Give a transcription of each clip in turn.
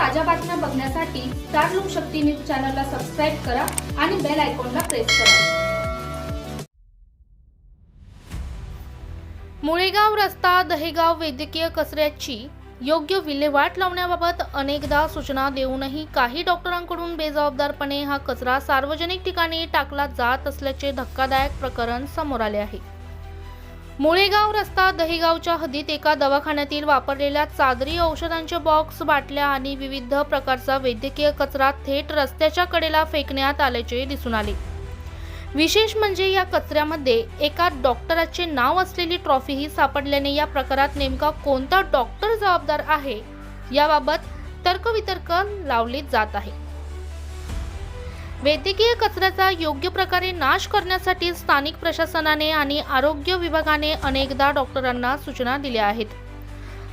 ताज्या बातम्या बघण्यासाठी स्टार लोकशक्ती न्यूज चॅनलला सबस्क्राईब करा आणि बेल आयकॉनला प्रेस करा. मुळेगाव रस्ता दहेगाव वैद्यकीय कचऱ्याची योग्य विल्हेवाट लावण्याबाबत अनेकदा सूचना देऊनही काही डॉक्टरांकडून बेजबाबदारपणे हा कचरा सार्वजनिक ठिकाणी टाकला जात असल्याचे धक्कादायक प्रकरण समोर आले आहे. मुळेगाव रस्ता दहेगावच्या हद्दीत एका दवाखान्यातील वापरलेल्या चादरी औषधांचे बॉक्स बाटल्या आणि विविध प्रकारचा वैद्यकीय कचरा थेट रस्त्याच्या कडेला फेकण्यात आल्याचे दिसून आले. विशेष म्हणजे या कचऱ्यामध्ये एका डॉक्टराचे नाव असलेली ट्रॉफीही सापडल्याने या प्रकारात नेमका कोणता डॉक्टर जबाबदार आहे याबाबत तर्कवितर्क लावले जात आहे. वैद्यकीय कचऱ्याचा योग्य प्रकारे नाश करण्यासाठी स्थानिक प्रशासनाने आणि आरोग्य विभागाने अनेकदा डॉक्टरांना सूचना दिल्या आहेत.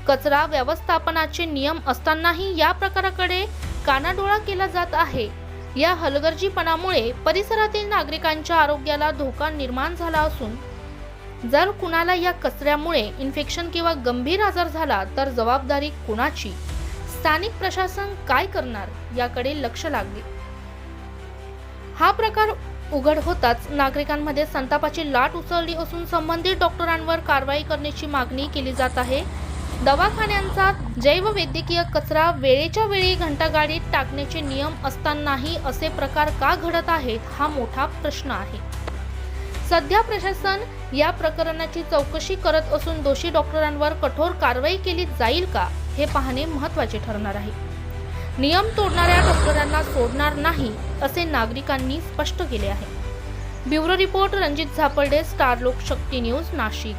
कचरा व्यवस्थापनाचे नियम असतानाही या प्रकाराकडे कानाडोळा केला जात आहे. या हलगर्जीपणामुळे परिसरातील नागरिकांच्या आरोग्याला धोका निर्माण झाला असून जर कुणाला या कचऱ्यामुळे इन्फेक्शन किंवा गंभीर आजार झाला तर जबाबदारी कुणाची? स्थानिक प्रशासन काय करणार? याकडे लक्ष लागले. हा प्रकार उघड होताच नागरिकांमध्ये संतापाची लाट उसळली असून संबंधित डॉक्टरांवर कारवाई करण्याची मागणी केली जात आहे. दवाखान्यांचा जैववैद्यकीय कचरा वेळेच्या वेळी घंटागाडीत टाकण्याचे नियम असतानाही असे प्रकार का घडत आहेत हा मोठा प्रश्न आहे. सध्या प्रशासन या प्रकरणाची चौकशी करत असून दोषी डॉक्टरांवर कठोर कारवाई केली जाईल का हे पाहणे महत्त्वाचे ठरणार आहे. नियम तोडणाऱ्या डॉक्टरांना सोडणार नाही असे नागरिकांनी स्पष्ट केले आहे. Bureau report Ranjit Zaparde star Lokshakti news Nashik.